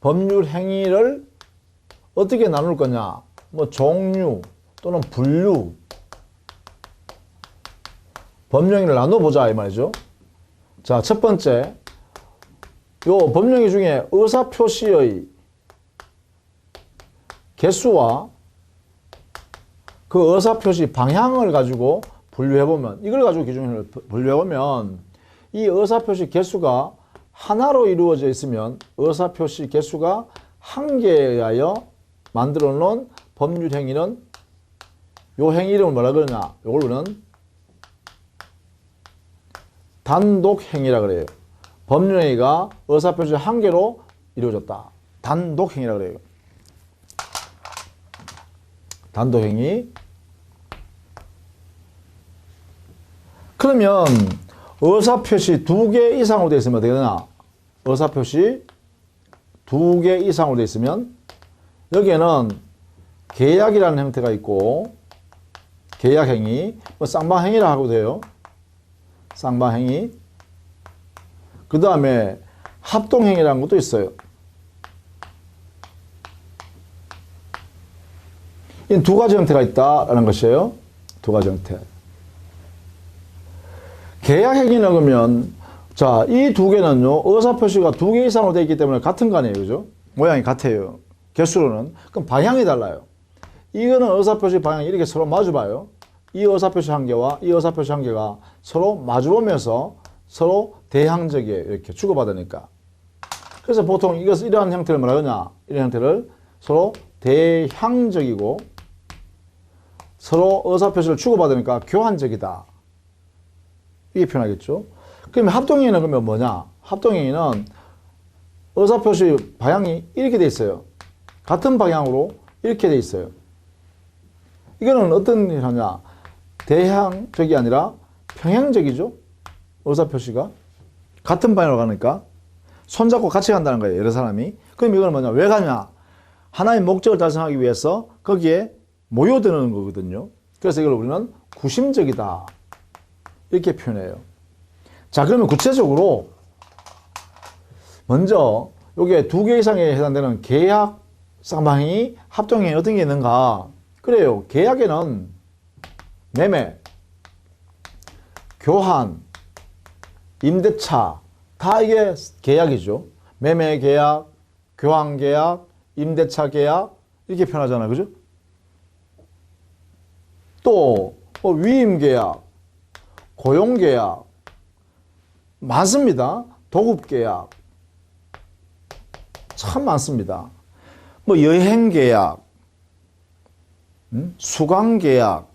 법률 행위를 어떻게 나눌 거냐? 뭐 종류 또는 분류 법령을 나눠보자 이 말이죠. 자, 첫 번째 요 법령이 중에 의사 표시의 개수와 그 의사 표시 방향을 가지고 분류해 보면 이걸 가지고 기준을 분류해 보면 이 의사 표시 개수가 하나로 이루어져 있으면 의사 표시 개수가 한 개에 의하여 만들어 놓은 법률 행위는 요 행위 이름을 뭐라 그러냐? 요걸 우리는 단독 행위라 그래요. 법률 행위가 의사 표시 한 개로 이루어졌다. 단독 행위라 그래요. 단독 행위. 그러면 의사 표시 두 개 이상으로 되어 있으면 어떻게 되나? 의사 표시 두 개 이상으로 되어 있으면 여기에는 계약이라는 형태가 있고 계약 행위, 뭐 쌍방 행위라 하고 돼요. 쌍방 행위. 그 다음에 합동 행위라는 것도 있어요. 이 두 가지 형태가 있다라는 것이에요. 두 가지 형태. 계약 행위는 그러면 자, 이 두 개는요. 의사 표시가 두 개 이상으로 되어 있기 때문에 같은 거 아니에요. 그죠? 모양이 같아요. 개수로는. 그럼 방향이 달라요. 이거는 의사표시 방향이 이렇게 서로 마주봐요. 이 의사표시 한 개와 이 의사표시 한 개가 서로 마주보면서 서로 대항적이에요. 이렇게 주고받으니까. 그래서 보통 이것을 이러한 형태를 뭐라 그러냐? 이런 형태를 서로 대향적이고 서로 의사표시를 주고받으니까 교환적이다. 이게 표현하겠죠. 그러면 합동행위는 그러면 뭐냐? 합동행위는 의사표시 방향이 이렇게 돼 있어요. 같은 방향으로 이렇게 돼 있어요. 이거는 어떤 일 하냐? 대향적이 아니라 평행적이죠? 의사표시가. 같은 방향으로 가니까. 손잡고 같이 간다는 거예요. 여러 사람이. 그럼 이거는 뭐냐? 왜 가냐? 하나의 목적을 달성하기 위해서 거기에 모여드는 거거든요. 그래서 이걸 우리는 구심적이다. 이렇게 표현해요. 자, 그러면 구체적으로 먼저 요게 두개 이상에 해당되는 계약 쌍방행위 합동행위 어떤 게 있는가? 그래요. 계약에는 매매, 교환, 임대차 다 이게 계약이죠. 매매 계약, 교환 계약, 임대차 계약 이렇게 표현하잖아요. 그죠? 또뭐 위임 계약, 고용 계약 많습니다. 도급 계약 참 많습니다. 뭐 여행 계약, 음? 수강 계약,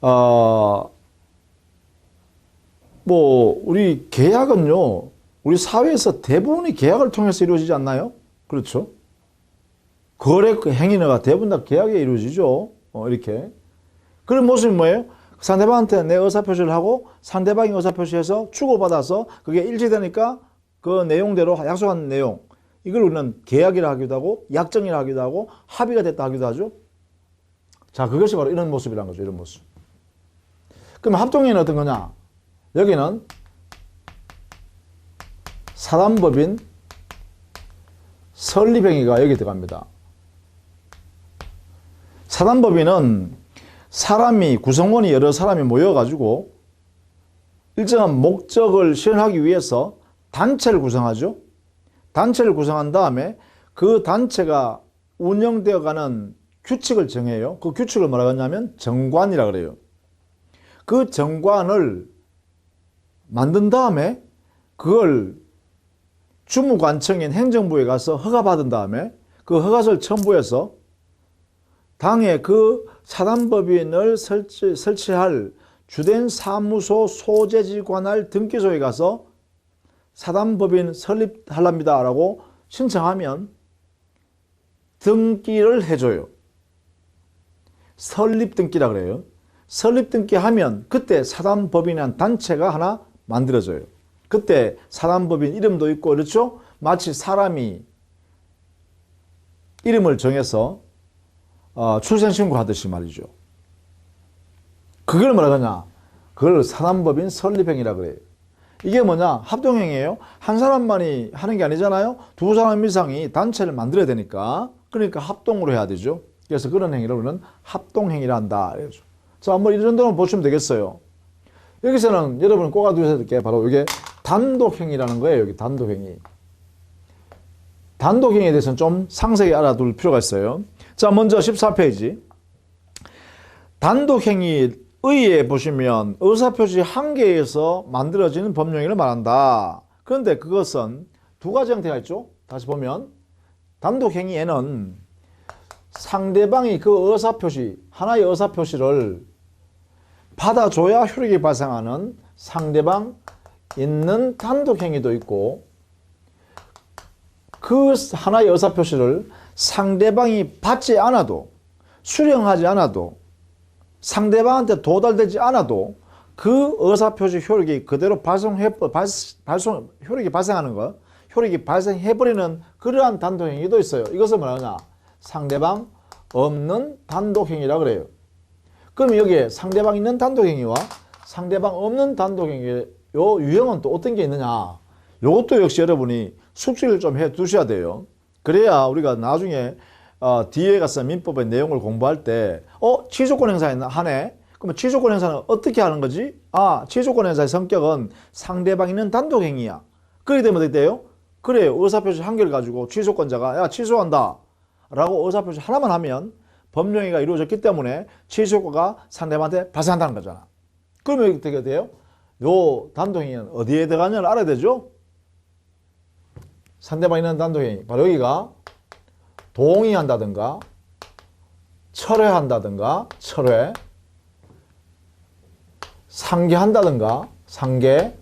어, 뭐 우리 계약은요, 우리 사회에서 대부분이 계약을 통해서 이루어지지 않나요? 그렇죠? 거래 그 행위가 대부분 다 계약에 이루어지죠. 어, 이렇게. 그런 모습이 뭐예요? 상대방한테 내 의사표시를 하고 상대방이 의사표시해서 주고받아서 그게 일치되니까 그 내용대로 약속한 내용 이걸 우리는 계약이라 하기도 하고 약정이라 하기도 하고 합의가 됐다 하기도 하죠. 자 그것이 바로 이런 모습이라는 거죠. 이런 모습. 그럼 합동행위는 어떤 거냐? 여기는 사단법인 설립행위가 여기 들어갑니다. 사단법인은 사람이 구성원이 여러 사람이 모여가지고 일정한 목적을 실현하기 위해서 단체를 구성하죠. 단체를 구성한 다음에 그 단체가 운영되어가는 규칙을 정해요. 그 규칙을 뭐라고 하냐면 정관이라 그래요. 그 정관을 만든 다음에 그걸 주무관청인 행정부에 가서 허가받은 다음에 그 허가서를 첨부해서 당에 그 사단법인을 설치, 설치할 주된 사무소 소재지 관할 등기소에 가서 사단법인 설립하랍니다 라고 신청하면 등기를 해줘요. 설립 등기라 그래요. 설립 등기 하면 그때 사단법인이라는 단체가 하나 만들어져요. 그때 사단법인 이름도 있고 그렇죠? 마치 사람이 이름을 정해서 어, 출생신고 하듯이 말이죠. 그걸 뭐라 하냐? 그걸 사단법인 설립행위라 그래요. 이게 뭐냐? 합동행위예요. 한 사람만이 하는 게 아니잖아요. 두 사람 이상이 단체를 만들어야 되니까. 그러니까 합동으로 해야 되죠. 그래서 그런 행위를 우리는 합동행위를 한다. 이거죠. 자, 한번 이 정도는 보시면 되겠어요. 여기서는 여러분 꼭 알아두셔야 될 게 바로 이게 단독행위라는 거예요. 여기 단독행위. 단독행위에 대해서는 좀 상세히 알아둘 필요가 있어요. 자, 먼저 14페이지. 단독행위 의에 보시면 의사표시 한 개에서 만들어지는 법령을 말한다. 그런데 그것은 두 가지 형태가 있죠. 다시 보면 단독행위에는 상대방이 그 의사표시, 하나의 의사표시를 받아줘야 효력이 발생하는 상대방 있는 단독행위도 있고 그 하나의 의사표시를 상대방이 받지 않아도 수령하지 않아도 상대방한테 도달되지 않아도 그 의사표시 효력이 그대로 발생해 발, 발송 효력이 발생하는 것, 효력이 발생해버리는 그러한 단독행위도 있어요. 이것을 뭐냐냐? 상대방 없는 단독행위라 그래요. 그럼 여기에 상대방 있는 단독행위와 상대방 없는 단독행위의 요 유형은 또 어떤 게 있느냐? 요것도 역시 여러분이 숙지를 좀 해 두셔야 돼요. 그래야 우리가 나중에 어, 뒤에 가서 민법의 내용을 공부할 때, 어, 취소권 행사 하네? 그러면 취소권 행사는 어떻게 하는 거지? 아, 취소권 행사의 성격은 상대방 있는 단독 행위야. 그렇게 되면 어떻게 돼요? 그래, 의사표시 한 개를 가지고 취소권자가, 야, 취소한다. 라고 의사표시 하나만 하면 법령이가 이루어졌기 때문에 취소권가 상대방한테 발생한다는 거잖아. 그러면 어떻게 돼요? 요 단독행위는 어디에 들어가냐를 알아야 되죠? 상대방 있는 단독행위. 바로 여기가 동의한다든가 철회한다든가 철회 상계한다든가 상계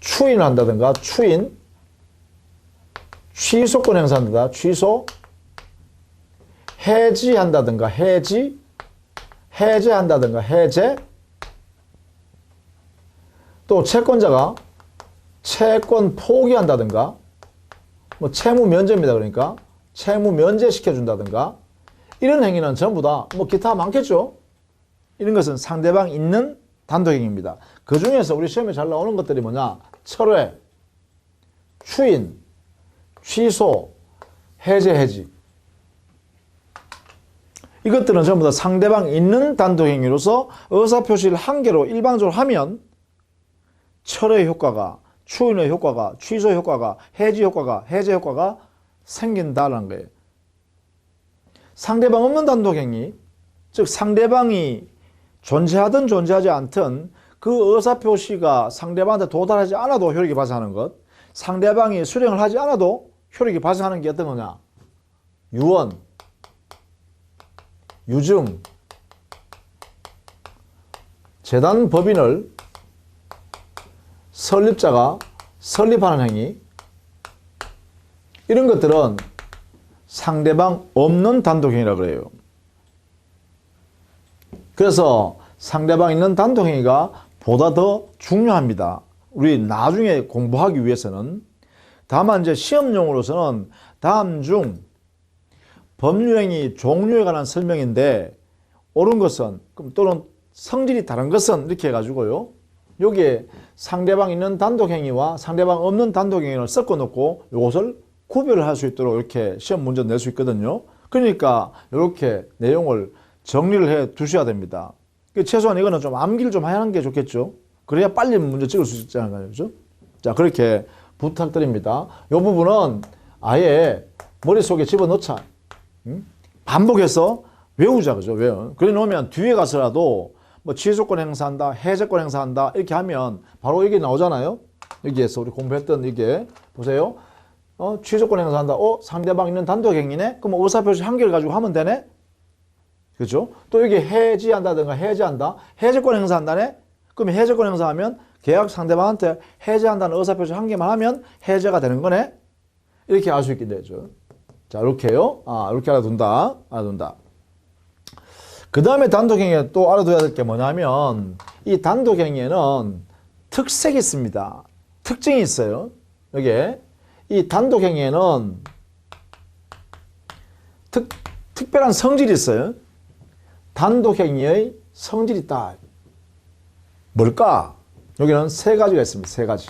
추인한다든가 추인 취소권 행사한다 취소 해지한다든가 해지 해제한다든가 해제 또 채권자가 채권 포기한다든가 뭐 채무 면제입니다. 그러니까 채무 면제 시켜준다든가 이런 행위는 전부 다 뭐 기타 많겠죠. 이런 것은 상대방 있는 단독행위입니다. 그 중에서 우리 시험에 잘 나오는 것들이 뭐냐? 철회, 추인, 취소, 해제, 해지. 이것들은 전부 다 상대방 있는 단독행위로서 의사표시를 한 개로 일방적으로 하면 철회 효과가 추인의 효과가, 취소 효과가, 해지 효과가, 해제 효과가 생긴다는 거예요. 상대방 없는 단독행위, 즉 상대방이 존재하든 존재하지 않든 그 의사표시가 상대방한테 도달하지 않아도 효력이 발생하는 것, 상대방이 수령을 하지 않아도 효력이 발생하는 게 어떤 거냐? 유언, 유증, 재단 법인을 설립자가 설립하는 행위 이런 것들은 상대방 없는 단독행위라 그래요. 그래서 상대방 있는 단독행위가 보다 더 중요합니다. 우리 나중에 공부하기 위해서는 다만 이제 시험용으로서는 다음 중 법률행위 종류에 관한 설명인데 옳은 것은 또는 성질이 다른 것은 이렇게 해가지고요. 여기에 상대방 있는 단독행위와 상대방 없는 단독행위를 섞어 놓고 이것을 구별을 할 수 있도록 이렇게 시험 문제 낼 수 있거든요. 그러니까 이렇게 내용을 정리를 해 두셔야 됩니다. 그 최소한 이거는 좀 암기를 좀 하는 게 좋겠죠. 그래야 빨리 문제 찍을 수 있잖아요. 그죠? 자, 그렇게 부탁드립니다. 이 부분은 아예 머릿속에 집어넣자. 응? 반복해서 외우자. 그죠? 외워. 그래 놓으면 뒤에 가서라도 뭐 취소권 행사한다, 해제권 행사한다 이렇게 하면 바로 이게 나오잖아요. 여기에서 우리 공부했던 이게 보세요. 어, 취소권 행사한다. 어, 상대방 있는 단독 행위네. 그럼 의사표시 한 개를 가지고 하면 되네. 그렇죠? 또 여기 해지한다든가 해제한다. 해제권 행사한다네. 그럼 해제권 행사하면 계약 상대방한테 해제한다는 의사표시 한 개만 하면 해제가 되는 거네. 이렇게 알 수 있게 되죠. 자, 이렇게요. 아, 이렇게 알아둔다. 알아둔다. 그 다음에 단독행위에 또 알아둬야 될 게 뭐냐면 이 단독행위에는 특색이 있습니다. 특징이 있어요. 여기에 이 단독행위에는 특, 특별한 성질이 있어요. 단독행위의 성질이 있다. 뭘까? 여기는 세 가지가 있습니다. 세 가지.